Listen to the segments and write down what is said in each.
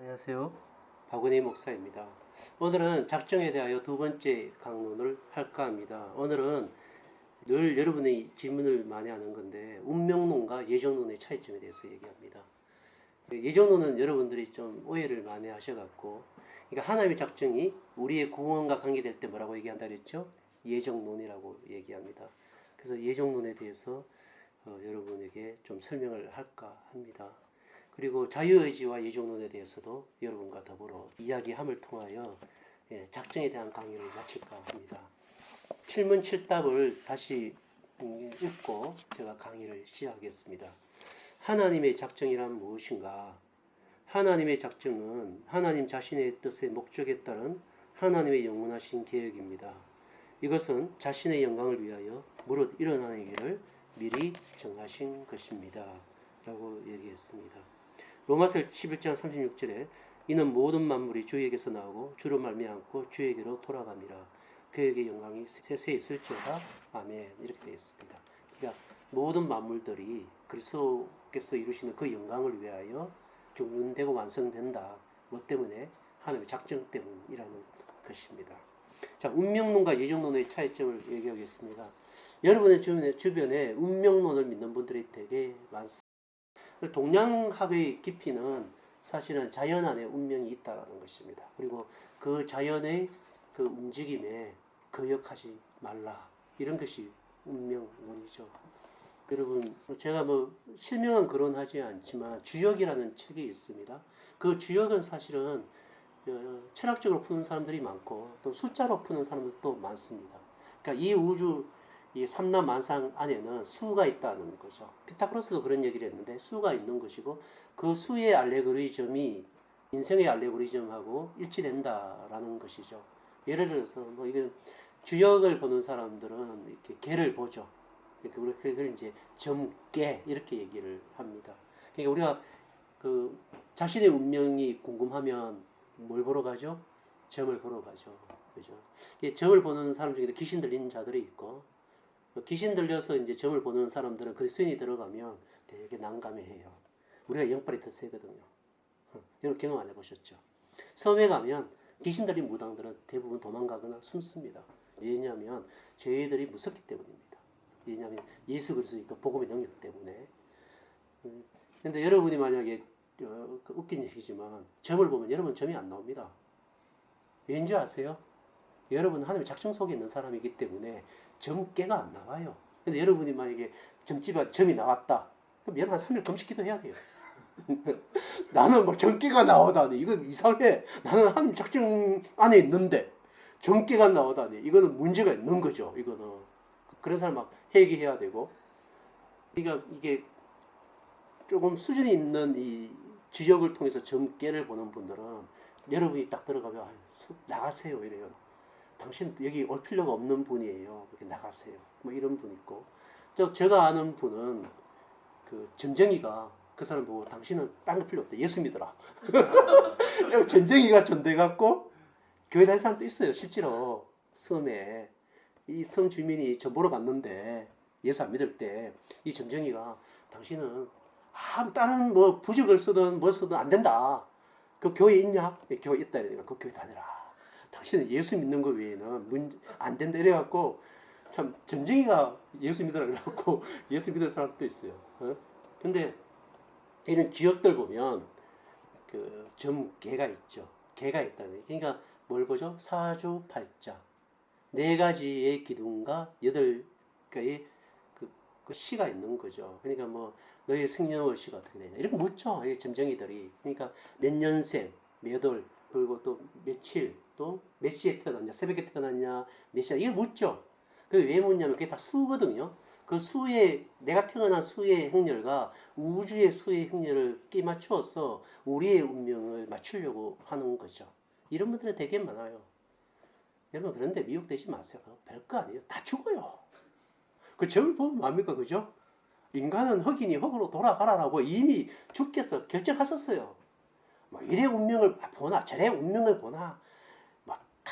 안녕하세요. 박은희 목사입니다. 오늘은 작정에 대하여 두 번째 강론을 할까 합니다. 오늘은 늘 여러분이 질문을 많이 하는 건데 운명론과 예정론의 차이점에 대해서 얘기합니다. 예정론은 여러분들이 좀 오해를 많이 하셔갖고 그러니까 하나님의 작정이 우리의 구원과 관계될 때 뭐라고 얘기한다 그랬죠? 예정론이라고 얘기합니다. 그래서 예정론에 대해서 어, 여러분에게 좀 설명을 할까 합니다. 그리고 자유의지와 예정론에 대해서도 여러분과 더불어 이야기함을 통하여 예, 작정에 대한 강의를 마칠까 합니다. 7문 7답을 다시 음, 읽고 제가 강의를 시작하겠습니다. 하나님의 작정이란 무엇인가? 하나님의 작정은 하나님 자신의 뜻의 목적에 따른 하나님의 영원하신 계획입니다. 이것은 자신의 영광을 위하여 무릇 일어나는 일을 미리 정하신 것입니다. 라고 얘기했습니다. 로마서 11장 36절에 이는 모든 만물이 주에게서 나오고 주로 말미암고 주에게로 돌아갑니다. 그에게 영광이 세세 있을지어다. 아멘. 이렇게 되어 있습니다. 그러니까 모든 만물들이 그리스도께서 이루시는 그 영광을 위하여 경륜되고 완성된다. 뭐 때문에 하나님의 작정 때문이라는 것입니다. 자, 운명론과 예정론의 차이점을 얘기하겠습니다. 여러분의 주변에, 운명론을 믿는 분들이 되게. 동양학의 깊이는 사실은 자연 안에 운명이 있다라는 것입니다. 그리고 그 자연의 그 움직임에 거역하지 말라. 이런 것이 운명론이죠. 여러분, 제가 뭐 실명은 거론하지 않지만 주역이라는 책이 있습니다. 그 주역은 사실은 어, 철학적으로 푸는 사람들이 많고 또 숫자로 푸는 사람들도 많습니다. 그러니까 이 우주 이 삼남 만상 안에는 수가 있다는 거죠. 피타고라스도 그런 얘기를 했는데 수가 있는 것이고 그 수의 알레고리즘이 인생의 알레고리즘하고 일치된다라는 것이죠. 예를 들어서 뭐 이게 주역을 보는 사람들은 이렇게 개를 보죠. 우리가 그걸 이제 점개 이렇게 얘기를 합니다. 그러니까 우리가 그 자신의 운명이 궁금하면 뭘 보러 가죠? 점을 보러 가죠. 그죠? 이 점을 보는 사람 중에 귀신 들린 자들이 있고 귀신 들려서 이제 점을 보는 사람들은 그리스도인이 들어가면 되게 난감해해요. 우리가 영빨이 더 세거든요. 여러분 경험 안 해보셨죠? 섬에 가면 귀신 들린 무당들은 대부분 도망가거나 숨습니다. 왜냐하면 저희들이 무섭기 때문입니다. 왜냐하면 예수 그리스도의 그 복음의 능력 때문에. 근데 여러분이 만약에 어, 그 웃긴 얘기지만 점을 보면 여러분 점이 안 나옵니다. 왠지 아세요? 여러분 하나님의 작정 속에 있는 사람이기 때문에 점괘가 안 나와요. 근데 여러분이 만약에 점집에 점이 나왔다. 그럼 여러분 한 3일 금식기도 해야 돼요. 나는 뭐 점괘가 나오다니 이거 이상해. 나는 하나님 작정 안에 있는데 점괘가 나오다니 이거는 문제가 있는 거죠. 이거는 그런 사람 막 회개해야 되고. 그러니까 이게 조금 수준이 있는 이 지역을 통해서 점괘를 보는 분들은 여러분이 딱 들어가면 아, 나가세요 이래요. 당신 여기 올 필요가 없는 분이에요. 이렇게 나가세요. 뭐 이런 분 있고. 저 제가 아는 분은 그 점쟁이가 그 사람 보고 당신은 딴 거 필요 없다. 예수 믿어라. 점쟁이가 전돼 갖고 교회 다닐 사람도 있어요. 실제로 섬에 이 섬 주민이 저 보러 갔는데 예수 안 믿을 때 이 점쟁이가 당신은 아무 다른 뭐 부적을 쓰든 뭐 쓰든 안 된다. 그 교회 있냐? 교회 있다 그 교회 다니라. 당신은 예수 믿는 거 외에는 문, 안 된다 이래갖고 참 점쟁이가 예수 믿으라 그래갖고 예수 믿는 사람도 있어요. 어? 근데 이런 지역들 보면 그 점개가 있죠. 개가 있다는 그러니까 뭘 보죠? 사주 팔자 네 가지의 기둥과 여덟 개의 그, 그 시가 있는 거죠. 그러니까 뭐 너의 생년월 시가 어떻게 되냐 이렇게 묻죠. 이 점쟁이들이 그러니까 몇 년생, 몇 월, 그리고 또 며칠, 또 몇 시에 태어났냐, 새벽에 태어났냐, 몇 시에 이게 묻죠. 그왜 묻냐면 그게 다 수거든요. 그 수의 내가 태어난 수의 행렬과 우주의 수의 행렬을 끼 맞추어서 우리의 운명을 맞추려고 하는 거죠. 이런 분들은 되게 많아요. 여러분 그런데 미혹되지 마세요. 별거 아니에요. 다 죽어요. 그 점을 보면 뭡니까 그죠? 인간은 흑인이 흑으로 돌아가라라고 이미 주께서 결정하셨어요. 뭐 이래 운명을 보나 저래 운명을 보나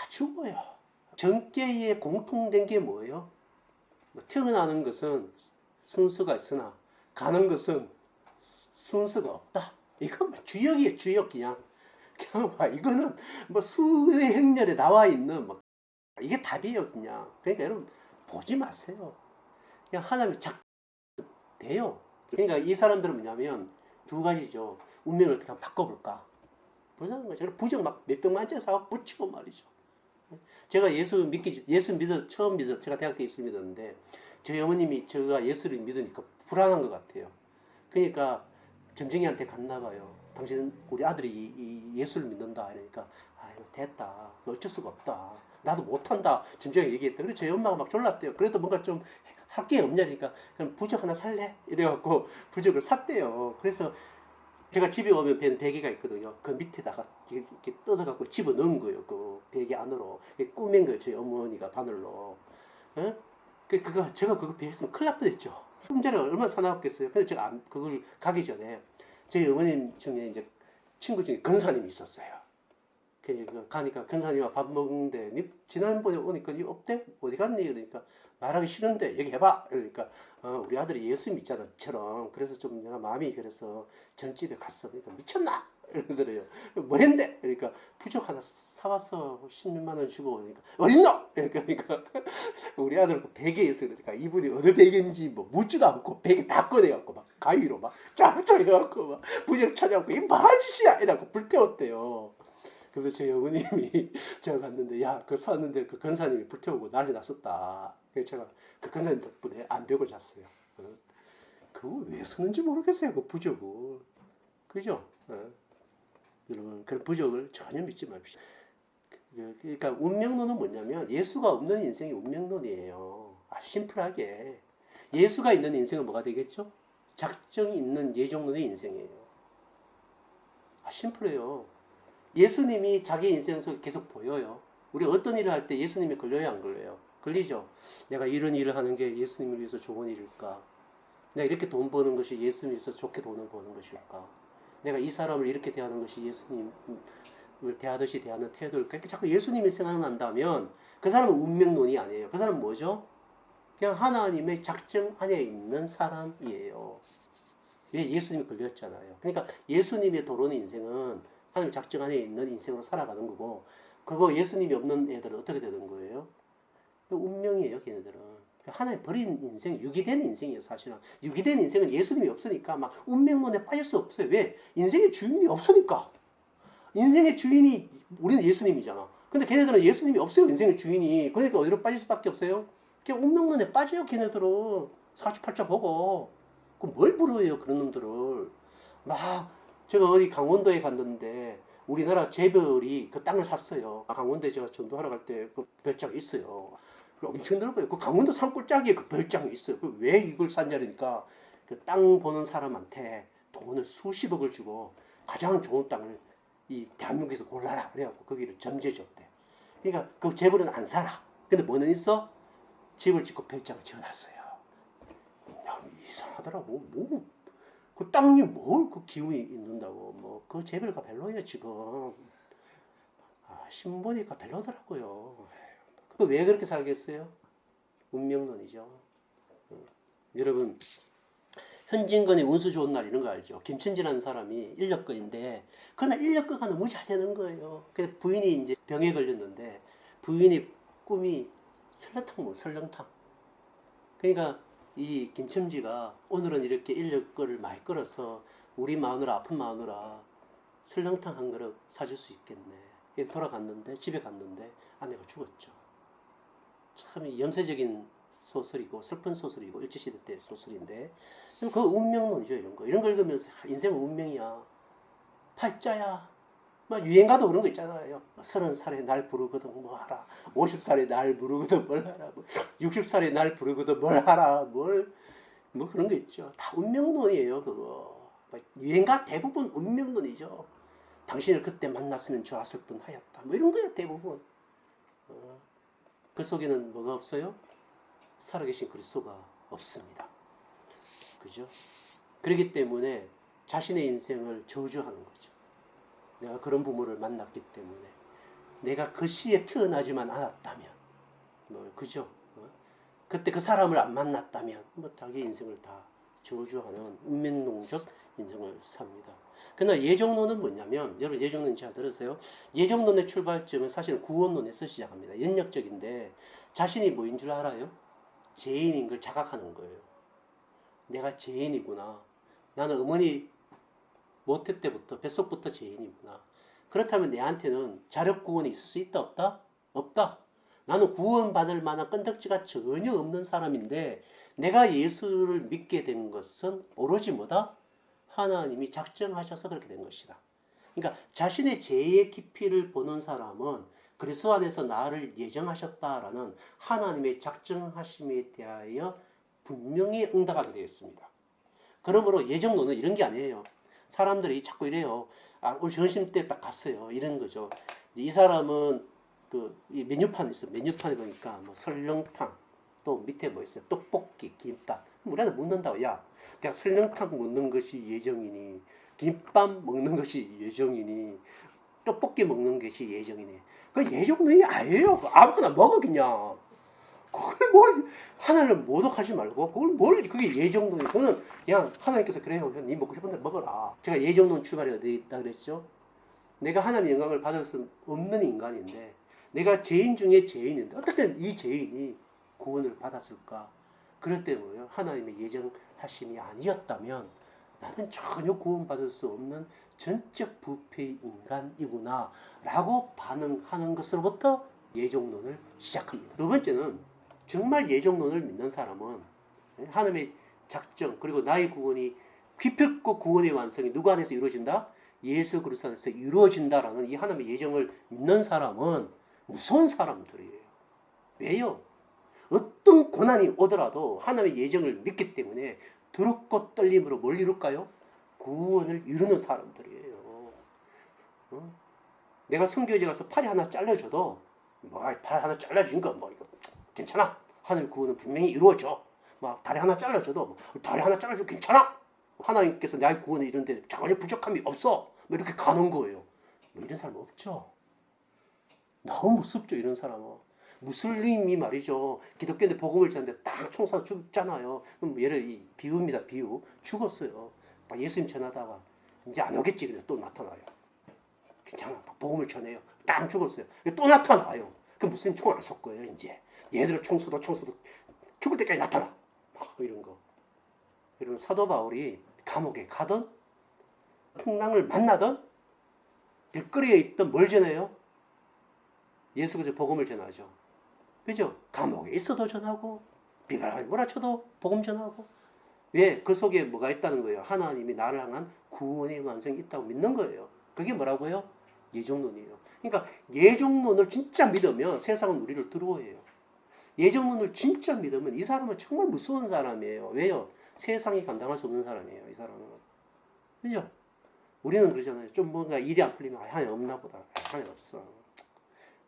죽어요. 전계에 공통된 게 뭐예요? 뭐 태어나는 것은 순서가 있으나 가는 것은 순서가 없다. 이건 뭐 주역이에요 주역 그냥. 그냥 봐 이거는 뭐 수의 행렬에 나와 있는 뭐 이게 답이에요 그냥 그러니까 여러분 보지 마세요 그냥 하나님의 작 돼요 그러니까 이 사람들은 뭐냐면 두 가지죠 운명을 어떻게 바꿔볼까 부정한 거죠 부정 막 몇백 만째 사고 붙이고 말이죠 제가 예수 믿기 예수 믿어 처음 믿어 제가 대학 때 예수 믿었는데 저희 어머님이 제가 예수를 믿으니까 불안한 것 같아요 그러니까 점쟁이한테 갔나 봐요. 당신 우리 아들이 이, 이 예수를 믿는다 이러니까 아유 됐다. 어쩔 수가 없다. 나도 못한다. 점쟁이 얘기했다. 그래서 저희 엄마가 막 졸랐대요. 그래도 뭔가 좀 할 게 없냐니까 그럼 부적 하나 살래? 이래갖고 부적을 샀대요. 그래서 제가 집에 오면 배는 베개가 있거든요. 그 밑에다가 이렇게, 뜯어갖고 집어 넣은 거예요. 그 베개 안으로 꾸민 거예요. 저희 어머니가 바늘로. 어? 그 그거 제가 그거 배웠으면 큰일 날 뻔했죠. 품절을 얼마나 사나웠겠어요. 근데 제가 안- 그걸 가기 전에 저희 어머님 중에 이제 친구 중에 근사님이 있었어요. 그 가니까 근사님과 밥 먹는데 니 지난번에 오니까 니 없대? 어디 갔니? 그러니까 말하기 싫은데 얘기해봐. 그러니까 어, 우리 아들이 예수 믿잖아처럼 그래서 좀 내가 마음이 그래서 전집에 갔어. 그러니까 미쳤나? 이러더래요. 뭐 했는데? 그러니까 부적 하나 사와서 16만 원 주고 그러니까 어딨노? 그러니까 우리 아들 그 베개에서 그러니까 이분이 어느 베개인지 뭐 묻지도 않고 베개 다 꺼내갖고 막 가위로 막 쫙쫙 해갖고 막 부적 찾아갖고 이 뭐하짓이야 이라고 불태웠대요. 그래서 저희 어머님이 제가 갔는데 야 그거 샀는데 그 근사님이 불태우고 난리 났었다. 그래서 제가 그 근사님 덕분에 안 배고 잤어요. 어. 그거 왜 쓰는지 모르겠어요. 그 부적을. 그죠? 어. 여러분 그런 부적을 전혀 믿지 맙시다. 그- 그러니까 운명론은 뭐냐면 예수가 없는 인생이 운명론이에요. 아주 심플하게 예수가 있는 인생은 뭐가 되겠죠? 작정 있는 예정론의 인생이에요. 아, 심플해요. 예수님이 자기 인생 속에 계속 보여요. 우리 어떤 일을 할 때 예수님이 걸려요, 안 걸려요? 걸리죠. 내가 이런 일을 하는 게 예수님을 위해서 좋은 일일까? 내가 이렇게 돈 버는 것이 예수님을 위해서 좋게 돈을 버는 것일까? 내가 이 사람을 이렇게 대하는 것이 예수님을 대하듯이 대하는 태도일까? 이렇게 자꾸 예수님이 생각난다면 그 사람은 운명론이 아니에요. 그 사람은 뭐죠? 그냥 하나님의 작정 안에 있는 사람이에요. 예, 예수님이 걸렸잖아요. 그러니까 예수님의 도로는 인생은 하나님 작정 안에 있는 인생으로 살아가는 거고 그거 예수님이 없는 애들은 어떻게 되는 거예요? 운명이에요, 걔네들은. 하나님 버린 인생, 유기된 인생이에요, 사실은. 유기된 인생은 예수님이 없으니까 막 운명론에 빠질 수 없어요. 왜? 인생의 주인이 없으니까. 인생의 주인이 우리는 예수님이잖아. 근데 걔네들은 예수님이 없어요, 인생의 주인이. 그러니까 어디로 빠질 수밖에 없어요? 운명론에 빠져요, 걔네들은. 48자 보고. 그럼 뭘 부러워해요, 그런 놈들을. 막, 제가 어디 강원도에 갔는데, 우리나라 재벌이 그 땅을 샀어요. 강원도에 제가 전도하러 갈 때 그 별장이 있어요. 엄청 넓어요. 그 강원도 산골짜기에 그 별장이 있어요. 그왜 이걸 샀냐니까 그 땅 보는 사람한테 돈을 수십억을 주고 가장 좋은 땅을 이 대한민국에서 골라라 그래갖고 거기를 점제줬대. 그러니까 그 재벌은 안 살아. 근데 뭐는 있어? 집을 짓고 별장을 지어놨어요. 야, 이상하더라고. 뭐, 그 땅이 뭘 그 기운이 있는다고. 뭐, 그 재벌가 별로예요, 지금. 아, 신보니까 별로더라고요. 그 왜 그렇게 살겠어요? 운명론이죠. 어. 여러분, 현진건이 운수 좋은 날 이런 거 알죠? 김천지라는 사람이 인력거인데 그날 인력거가 너무 잘 되는 거예요. 그래서 부인이 이제 병에 걸렸는데 부인이 꿈이 설렁탕 뭐 설렁탕. 그러니까 이 김첨지가 오늘은 이렇게 인력거를 많이 끌어서 우리 마누라 아픈 마누라 설렁탕 한 그릇 사줄 수 있겠네. 돌아갔는데 집에 갔는데 아내가 죽었죠. 참 염세적인 소설이고 슬픈 소설이고 일제시대 때 소설인데 그 운명론이죠 이런 거. 이런 걸 읽으면서 아, 인생은 운명이야. 팔자야. 막 유행가도 그런 거 있잖아요. 서른 살에 날 부르거든 뭐 하라. 오십 살에 날 부르거든 뭘 하라. 뭐 육십 살에 날 부르거든 뭘 하라. 뭘 뭐 그런 거 있죠. 다 운명론이에요 그거. 막 유행가 대부분 운명론이죠. 당신을 그때 만났으면 좋았을 뻔 하였다. 뭐 이런 거예요 대부분. 어. 그 속에는 뭐가 없어요? 살아계신 그리스도가 없습니다. 그죠? 그렇기 때문에 자신의 인생을 저주하는 거죠. 내가 그런 부모를 만났기 때문에 내가 그 시에 태어나지만 않았다면 뭐 그죠? 어? 그때 그 사람을 안 만났다면 뭐 자기 인생을 다 저주하는 운명론적 인생을 삽니다. 그러나 예정론은 뭐냐면 여러분 예정론 잘 들으세요. 예정론의 출발점은 사실은 구원론에서 시작합니다. 연역적인데 자신이 뭐인 줄 알아요? 죄인인 걸 자각하는 거예요. 내가 죄인이구나. 나는 어머니 모태 때부터 뱃속부터 죄인이구나. 그렇다면 내한테는 자력 구원이 있을 수 있다 없다? 없다. 나는 구원받을 만한 끈덕지가 전혀 없는 사람인데 내가 예수를 믿게 된 것은 오로지 뭐다? 하나님이 작정하셔서 그렇게 된 것이다. 그러니까 자신의 죄의 깊이를 보는 사람은 그리스도 안에서 나를 예정하셨다라는 하나님의 작정하심에 대하여 분명히 응답하게 되어 있습니다. 그러므로 예정론은 이런 게 아니에요. 사람들이 자꾸 이래요. 아, 오늘 점심 때 딱 갔어요. 이런 거죠. 이 사람은 그이 메뉴판에 있어. 메뉴판에 보니까 뭐 설렁탕, 또 밑에 뭐 있어요. 떡볶이, 김밥. 우리한테 묻는다고. 야, 그냥 설렁탕 먹는 것이 예정이니, 김밥 먹는 것이 예정이니, 떡볶이 먹는 것이 예정이니. 그 예정론이 아니에요. 그 아무거나 먹어 그냥. 그걸 뭘 하나를 모독하지 말고 그걸 뭘 그게 예정론이 그거는 그냥 하나님께서 그래요. 네 먹고 싶은 대로 먹어라. 제가 예정론 출발이 어디 있다 그랬죠? 내가 하나님의 영광을 받을 수 없는 인간인데 내가 죄인 중에 죄인인데 어떻게 이 죄인이 구원을 받았을까? 그럴 때 뭐예요? 하나님의 예정하심이 아니었다면 나는 전혀 구원받을 수 없는 전적 부패의 인간이구나 라고 반응하는 것으로부터 예정론을 시작합니다. 두 번째는 정말 예정론을 믿는 사람은 하나님의 작정 그리고 나의 구원이 기필코 구원의 완성이 누구 안에서 이루어진다? 예수 그리스도 안에서 이루어진다라는 이 하나님의 예정을 믿는 사람은 무서운 사람들이에요. 왜요? 어떤 고난이 오더라도 하나님의 예정을 믿기 때문에 두렵고 떨림으로 뭘 이룰까요? 구원을 이루는 사람들이에요. 어? 내가 성교제 가서 팔이 하나 잘라줘도 뭐팔 하나 잘라준 거뭐 이거 괜찮아. 하나님 구원은 분명히 이루어져. 막 다리 하나 잘라줘도 뭐 다리 하나 잘라줘도 괜찮아. 하나님께서 나의 구원을 이루는데 전혀 부족함이 없어. 뭐 이렇게 가는 거예요. 뭐 이런 사람 없죠. 너무 무섭죠 이런 사람은. 무슬림이 말이죠. 기독교인데 복음을 전하는데 딱 총사 죽잖아요. 그럼 예를 이 비유입니다. 비유. 죽었어요. 막 예수님 전하다가 이제 안 오겠지. 근데 또 나타나요. 괜찮아. 막 복음을 전해요. 딱 죽었어요. 또 나타나요. 그 무슬림 총 안 쏠 거예요. 이제 얘들을 총 쏘도 총 쏘도 죽을 때까지 나타나. 막 이런 거. 이런 사도 바울이 감옥에 가던 풍랑을 만나던 길거리에 있던 뭘 전해요? 예수 그리스도 복음을 전하죠. 그죠? 감옥에 있어도 전하고 비바람이 몰아쳐도 복음 전하고 왜? 그 속에 뭐가 있다는 거예요? 하나님이 나를 향한 구원의 완성이 있다고 믿는 거예요. 그게 뭐라고요? 예정론이에요. 그러니까 예정론을 진짜 믿으면 세상은 우리를 두려워해요. 예정론을 진짜 믿으면 이 사람은 정말 무서운 사람이에요. 왜요? 세상이 감당할 수 없는 사람이에요. 이 사람은. 그죠? 우리는 그러잖아요. 좀 뭔가 일이 안 풀리면 아, 하나님 없나 보다. 아, 하나님 없어.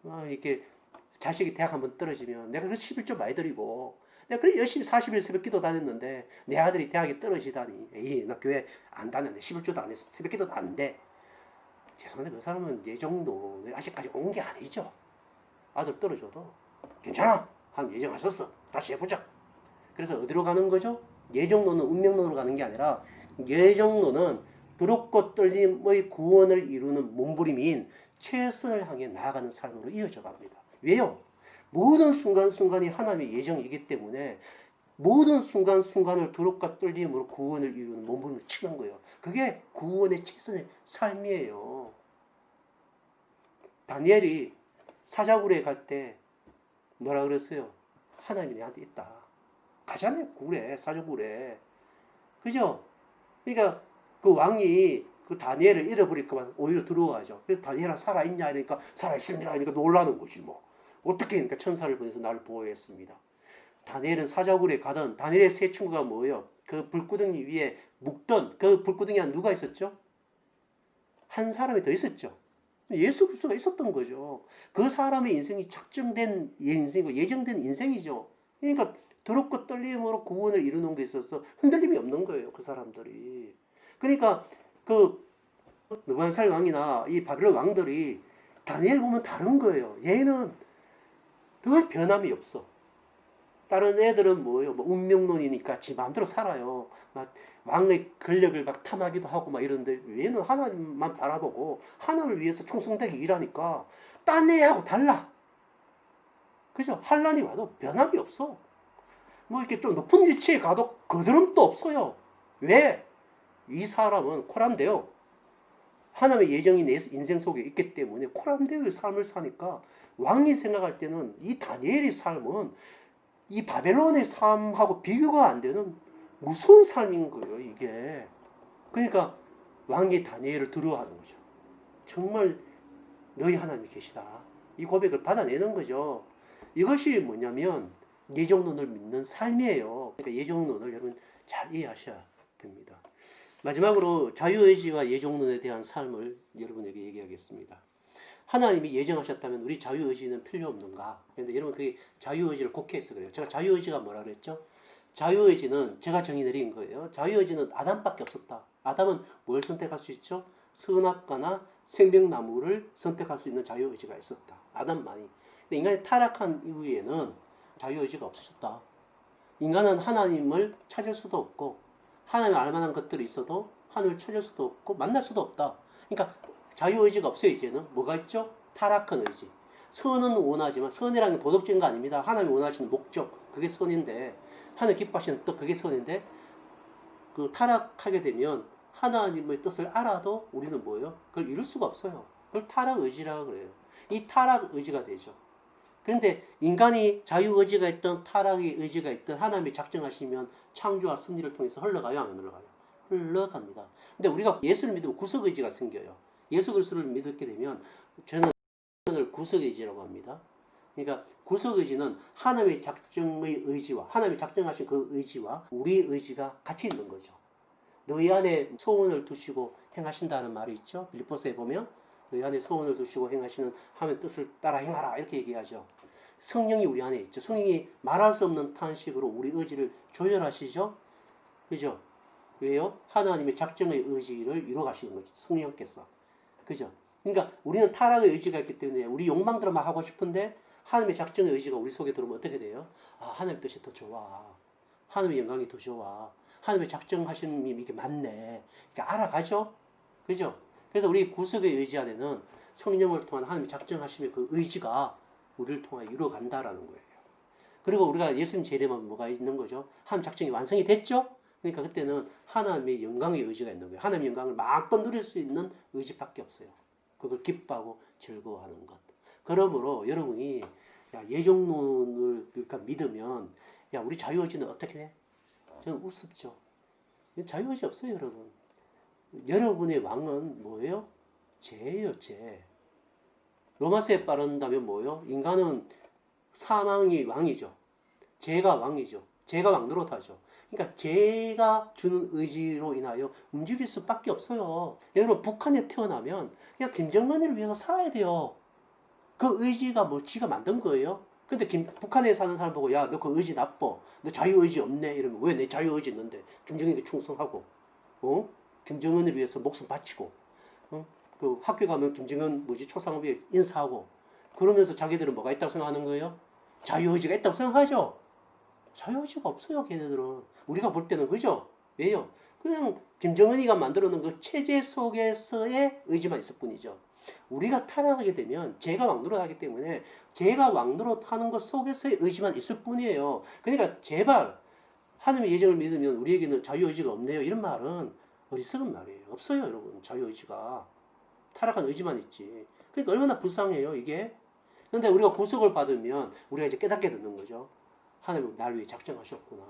막 이렇게 자식이 대학 한번 떨어지면 내가 그 11조 많이 드리고 내가 그래 열심히 40일 새벽 기도 다녔는데 내 아들이 대학에 떨어지다니 에이 나 교회 안 다녔네 11조도 안 했어 새벽 기도도 안 돼. 죄송한데 그 사람은 예정도 아직까지 온 게 아니죠. 아들 떨어져도 괜찮아 한 예정하셨어 다시 해보자. 그래서 어디로 가는 거죠? 예정론은 운명론으로 가는 게 아니라 예정론은 두렵고 떨림의 구원을 이루는 몸부림인 최선을 향해 나아가는 삶으로 이어져 갑니다. 왜요? 모든 순간순간이 하나님의 예정이기 때문에 모든 순간순간을 두렵과 떨림으로 구원을 이루는 몸부림을 치는 거예요. 그게 구원의 최선의 삶이에요. 다니엘이 사자굴에 갈 때 뭐라 그랬어요? 하나님이 내한테 있다. 가잖아요. 굴에, 사자굴에. 그죠? 그러니까 그 왕이 그 다니엘을 잃어버릴까봐 오히려 들어와죠. 그래서 다니엘아 살아있냐? 이러니까 살아있습니다. 그러니까 놀라는 거지 뭐. 어떻게 그러니까 천사를 보내서 나를 보호했습니다. 다니엘은 사자굴에 가던 다니엘의 세 친구가 뭐예요? 그 불구덩이 위에 묵던 그 불구덩이 안 누가 있었죠? 한 사람이 더 있었죠. 예수 그리스도가 있었던 거죠. 그 사람의 인생이 작정된 인생이고 예정된 인생이죠. 그러니까 더럽고 떨림으로 구원을 이루는 게 있어서 흔들림이 없는 거예요. 그 사람들이. 그러니까 그 느부갓네살 왕이나 이 바빌론 왕들이 다니엘 보면 다른 거예요. 얘는 늘 변함이 없어. 다른 애들은 뭐예요? 뭐 운명론이니까 지 마음대로 살아요. 막 왕의 권력을 막 탐하기도 하고 막 이러는데 얘는 하나님만 바라보고 하나님을 위해서 충성되게 일하니까 딴 애하고 달라. 그죠? 환란이 와도 변함이 없어. 뭐 이렇게 좀 높은 위치에 가도 거드름도 없어요. 왜? 이 사람은 코람데요. 하나님의 예정이 내 인생 속에 있기 때문에 코람데의 삶을 사니까 왕이 생각할 때는 이 다니엘의 삶은 이 바벨론의 삶하고 비교가 안 되는 무서운 삶인 거예요, 이게. 그러니까 왕이 다니엘을 두려워하는 거죠. 정말 너희 하나님이 계시다. 이 고백을 받아내는 거죠. 이것이 뭐냐면 예정론을 믿는 삶이에요. 그러니까 예정론을 여러분 잘 이해하셔야 됩니다. 마지막으로 자유의지와 예정론에 대한 삶을 여러분에게 얘기하겠습니다. 하나님이 예정하셨다면 우리 자유의지는 필요 없는가? 그런데 여러분 그게 자유의지를 곡해해서 그래요. 제가 자유의지가 뭐라 그랬죠? 자유의지는 제가 정의 내린 거예요. 자유의지는 아담밖에 없었다. 아담은 뭘 선택할 수 있죠? 선악과나 생명나무를 선택할 수 있는 자유의지가 있었다. 아담만이. 근데 인간이 타락한 이후에는 자유의지가 없어졌다. 인간은 하나님을 찾을 수도 없고 하나님을 알만한 것들이 있어도 하나님을 찾을 수도 없고 만날 수도 없다. 그러니까 자유의지가 없어요 이제는 뭐가 있죠? 타락한 의지. 선은 원하지만 선이라는 게 도덕적인 거 아닙니다. 하나님이 원하시는 목적 그게 선인데 하나님 기뻐하시는 뜻 그게 선인데 그 타락하게 되면 하나님의 뜻을 알아도 우리는 뭐예요? 그걸 이룰 수가 없어요. 그걸 타락 의지라고 그래요. 이 타락 의지가 되죠. 그런데 인간이 자유 의지가 있던 타락의 의지가 있던 하나님이 작정하시면 창조와 승리를 통해서 흘러가요, 안 흘러가요? 흘러갑니다. 근데 우리가 예수를 믿으면 구속 의지가 생겨요. 예수 그리스도를 믿게 되면 저는 을 구속 의지라고 합니다. 그러니까 구속 의지는 하나님의 작정의 의지와 하나님이 작정하신 그 의지와 우리 의지가 같이 있는 거죠. 너희 안에 소원을 두시고 행하신다는 말이 있죠. 빌립보스에 보면 너희 안에 소원을 두시고 행하시는 하면 뜻을 따라 행하라 이렇게 얘기하죠. 성령이 우리 안에 있죠. 성령이 말할 수 없는 탄식으로 우리 의지를 조절하시죠. 그죠? 왜요? 하나님의 작정의 의지를 이루어 가시는 거죠. 성령께서. 그죠? 그러니까 우리는 타락의 의지가 있기 때문에 우리 욕망대로 막 하고 싶은데 하나님의 작정의 의지가 우리 속에 들어오면 어떻게 돼요? 아, 하나님 뜻이 더 좋아. 하나님의 영광이 더 좋아. 하나님의 작정하심이 이게 맞네. 그러니까 알아가죠? 그죠? 그래서 우리 구속의 의지 안에는 성령을 통한 하나님의 작정하심의 그 의지가 우리를 통해 이루어간다라는 거예요. 그리고 우리가 예수님 재림하면 뭐가 있는 거죠? 하나님 작정이 완성이 됐죠? 그러니까 그때는 하나님의 영광의 의지가 있는 거예요. 하나님의 영광을 마음껏 누릴 수 있는 의지밖에 없어요. 그걸 기뻐하고 즐거워하는 것. 그러므로 여러분이 야, 예정론을 그러니까 믿으면 야 우리 자유의지는 어떻게 돼? 저는 우습죠. 자유의지 없어요, 여러분. 여러분의 왕은 뭐예요? 죄예요, 죄. 로마서에 따른다면 뭐예요? 인간은 사망이 왕이죠. 죄가 왕이죠. 죄가 왕 노릇하죠. 그러니까 죄가 주는 의지로 인하여 움직일 수밖에 없어요. 여러분 북한에 태어나면 그냥 김정은을 위해서 살아야 돼요. 그 의지가 뭐 지가 만든 거예요. 근데 김, 북한에 사는 사람 보고 야 너 그 의지 나빠. 너 자유 의지 없네. 이러면 왜 내 자유 의지 있는데 김정은에게 충성하고 어? 김정은을 위해서 목숨 바치고 어? 그 학교 가면 김정은 뭐지 초상업에 인사하고 그러면서 자기들은 뭐가 있다고 생각하는 거예요? 자유 의지가 있다고 생각하죠. 자유 의지가 없어요, 걔네들은. 우리가 볼 때는 그죠? 왜요? 그냥 김정은이가 만들어 놓은 그 체제 속에서의 의지만 있을 뿐이죠. 우리가 타락하게 되면 죄가 왕노릇하기 때문에 죄가 왕노릇하는 것 속에서의 의지만 있을 뿐이에요. 그러니까 제발 하나님의 예정을 믿으면 우리에게는 자유의지가 없네요. 이런 말은 어리석은 말이에요. 없어요, 여러분. 자유의지가. 타락한 의지만 있지. 그러니까 얼마나 불쌍해요, 이게. 근데 우리가 구속을 받으면 우리가 이제 깨닫게 되는 거죠. 하나님 나를 위해 작정하셨구나.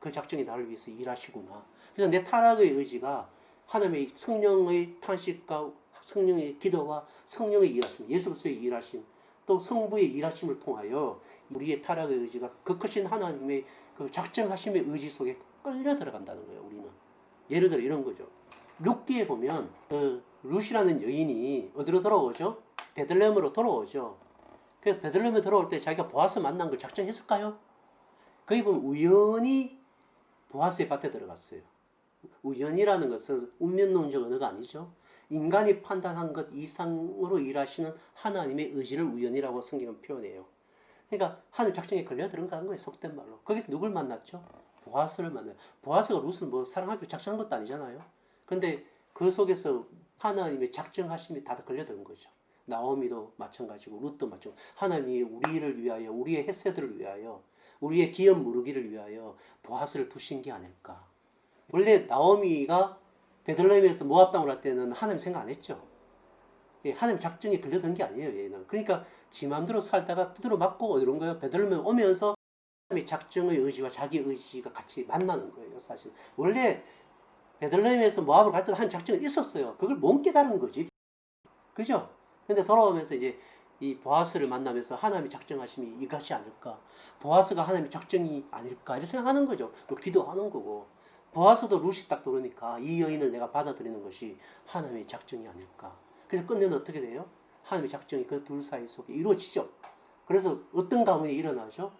그 작정이 나를 위해서 일하시구나. 그래서 내 타락의 의지가 하나님의 성령의 탄식과 성령의 기도와 성령의 일하심, 예수 그리스도의 일하심, 또 성부의 일하심을 통하여 우리의 타락의 의지가 그 크신 하나님의 그 작정하심의 의지 속에 끌려 들어간다는 거예요. 우리는 예를 들어 이런 거죠. 룻기에 보면 그 룻이라는 여인이 어디로 돌아오죠? 베들레헴으로 돌아오죠. 그래서 베들레헴에 돌아올 때 자기가 보아스 만난 걸 작정했을까요? 거기 보면 우연히 보아스의 밭에 들어갔어요. 우연이라는 것은 운명론적 언어가 아니죠. 인간이 판단한 것 이상으로 일하시는 하나님의 의지를 우연이라고 성경은 표현해요. 그러니까 하늘 작정에 걸려들은 가는 거예요. 속된 말로. 거기서 누굴 만났죠? 보아스를 만나요. 보아스가 룻을 뭐 사랑하기로 작정한 것도 아니잖아요. 근데 그 속에서 하나님의 작정하심이 다 걸려드는 거죠. 나오미도 마찬가지고 룻도 마찬가지고 하나님이 우리를 위하여 우리의 햇새들을 위하여 우리의 기업 무르기를 위하여 보아스를 두신 게 아닐까. 원래 나오미가 베들레헴에서 모압 땅으로 할 때는 하나님 생각 안 했죠. 예, 하나님 작정에 걸려든 게 아니에요, 얘는. 그러니까 지 마음대로 살다가 두드러 맞고 이런 거예요. 베들레헴 오면서 하나님의 작정의 의지와 자기 의지가 같이 만나는 거예요, 사실. 원래 베들레헴에서 모압을 갈 때도 하나님 작정이 있었어요. 그걸 못 깨달은 거지. 그죠? 근데 돌아오면서 이제 이 보아스를 만나면서 하나님이 작정하심이 이것이 아닐까. 보아스가 하나님의 작정이 아닐까. 이렇게 생각하는 거죠. 또 기도하는 거고. 보아스도 루시 딱 들으니까 이 여인을 내가 받아들이는 것이 하나님의 작정이 아닐까. 그래서 끝내는 어떻게 돼요? 하나님의 작정이 그 둘 사이 속에 이루어지죠. 그래서 어떤 가문이 일어나죠?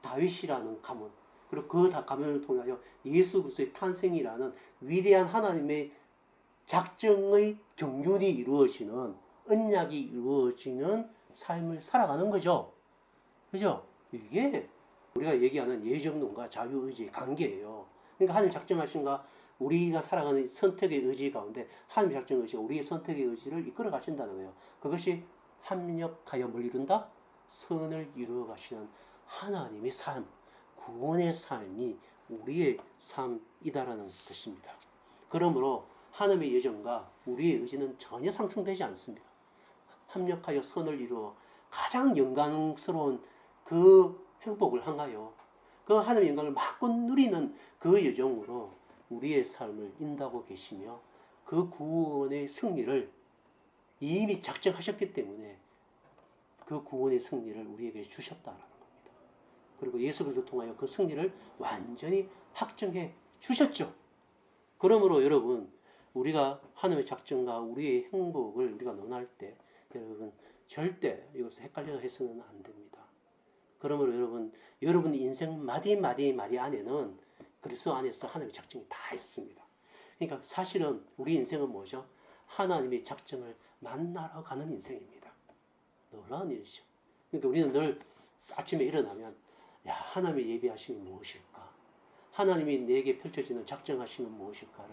다윗이라는 가문. 그리고 그 다 가문을 통하여 예수 그리스도의 탄생이라는 위대한 하나님의 작정의 경륜이 이루어지는 언약이 이루어지는 삶을 살아가는 거죠. 그죠? 이게 우리가 얘기하는 예정론과 자유의지의 관계예요. 그러니까 하나님 작정하신가 우리가 살아가는 선택의 의지 가운데 하나님 작정 의지가 우리의 선택의 의지를 이끌어 가신다는 거예요. 그것이 합력하여 뭘 이룬다? 선을 이루어 가시는 하나님의 삶, 구원의 삶이 우리의 삶이다라는 것입니다. 그러므로 하나님의 예정과 우리의 의지는 전혀 상충되지 않습니다. 합력하여 선을 이루어 가장 영광스러운 그 행복을 향하여 그 하나님의 영광을 마음껏 누리는 그 여정으로 우리의 삶을 인도하고 계시며 그 구원의 승리를 이미 작정하셨기 때문에 그 구원의 승리를 우리에게 주셨다라는. 그리고 예수 그리스도 통하여 그 승리를 완전히 확정해 주셨죠. 그러므로 여러분 우리가 하나님의 작정과 우리의 행복을 우리가 논할 때 여러분 절대 이것을 헷갈려 해서는 안 됩니다. 그러므로 여러분 여러분 인생 마디 마디 마디 안에는 그리스도 안에서 하나님의 작정이 다 있습니다. 그러니까 사실은 우리 인생은 뭐죠? 하나님의 작정을 만나러 가는 인생입니다. 놀라운 일이죠. 그러니까 우리는 늘 아침에 일어나면 야 하나님의 예비하심이 무엇일까? 하나님이 내게 펼쳐지는 작정하심은 무엇일까를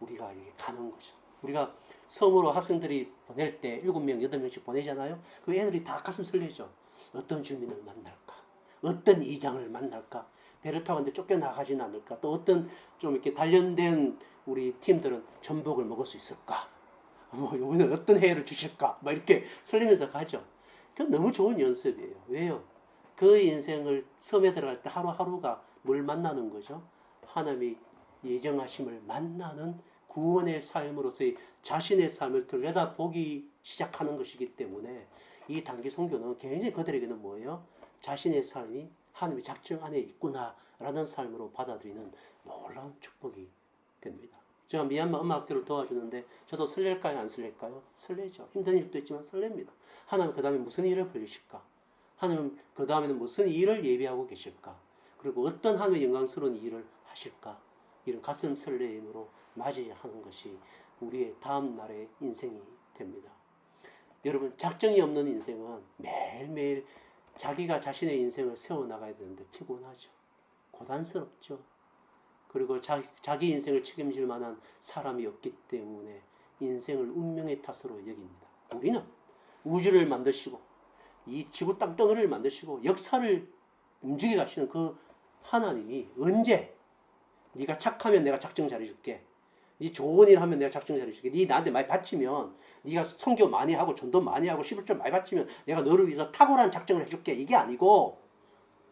우리가 이게 가는 거죠. 우리가 섬으로 학생들이 보낼 때 일곱 명 여덟 명씩 보내잖아요. 그 애들이 다 가슴 설레죠. 어떤 주민을 만날까? 어떤 이장을 만날까? 배를 타고 왔는데 쫓겨나가지는 않을까? 또 어떤 좀 이렇게 단련된 우리 팀들은 전복을 먹을 수 있을까? 뭐, 이번에 어떤 해를 주실까? 막 이렇게 설레면서 가죠. 그 너무 좋은 연습이에요. 왜요? 그 인생을 섬에 들어갈 때 하루하루가 뭘 만나는 거죠? 하나님이 예정하심을 만나는 구원의 삶으로서의 자신의 삶을 들여다보기 시작하는 것이기 때문에 이 단기 선교는 굉장히 그들에게는 뭐예요? 자신의 삶이 하나님의 작정 안에 있구나라는 삶으로 받아들이는 놀라운 축복이 됩니다. 제가 미얀마 학교를 도와주는데 저도 설렐까요? 안 설렐까요? 설레죠. 힘든 일도 있지만 설렙니다. 하나님 그 다음에 무슨 일을 벌리실까? 하나님 그 다음에는 무슨 일을 예비하고 계실까? 그리고 어떤 하나님의 영광스러운 일을 하실까? 이런 가슴 설레임으로 맞이하는 것이 우리의 다음 날의 인생이 됩니다. 여러분 작정이 없는 인생은 매일매일 자기가 자신의 인생을 세워나가야 되는데 피곤하죠. 고단스럽죠. 그리고 자, 자기 인생을 책임질 만한 사람이 없기 때문에 인생을 운명의 탓으로 여깁니다. 우리는 우주를 만드시고 이 지구 땅덩어리를 만드시고 역사를 움직여 가시는 그 하나님이 언제 네가 착하면 내가 작정 잘해줄게. 네 좋은 일 하면 내가 작정 잘해줄게. 네 나한테 많이 바치면 네가 성교 많이 하고 전도 많이 하고 11절 많이 바치면 내가 너를 위해서 탁월한 작정을 해줄게. 이게 아니고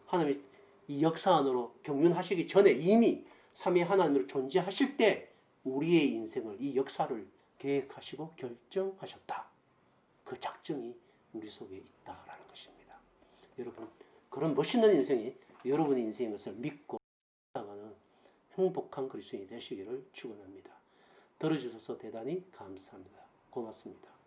하나님이 이 역사 안으로 경륜하시기 전에 이미 삼위 하나님으로 존재하실 때 우리의 인생을 이 역사를 계획하시고 결정하셨다. 그 작정이 우리 속에 있다라는 것입니다. 여러분 그런 멋있는 인생이 여러분의 인생인 것을 믿고 나가는 행복한 그리스도인이 되시기를 축원합니다. 들어주셔서 대단히 감사합니다. 고맙습니다.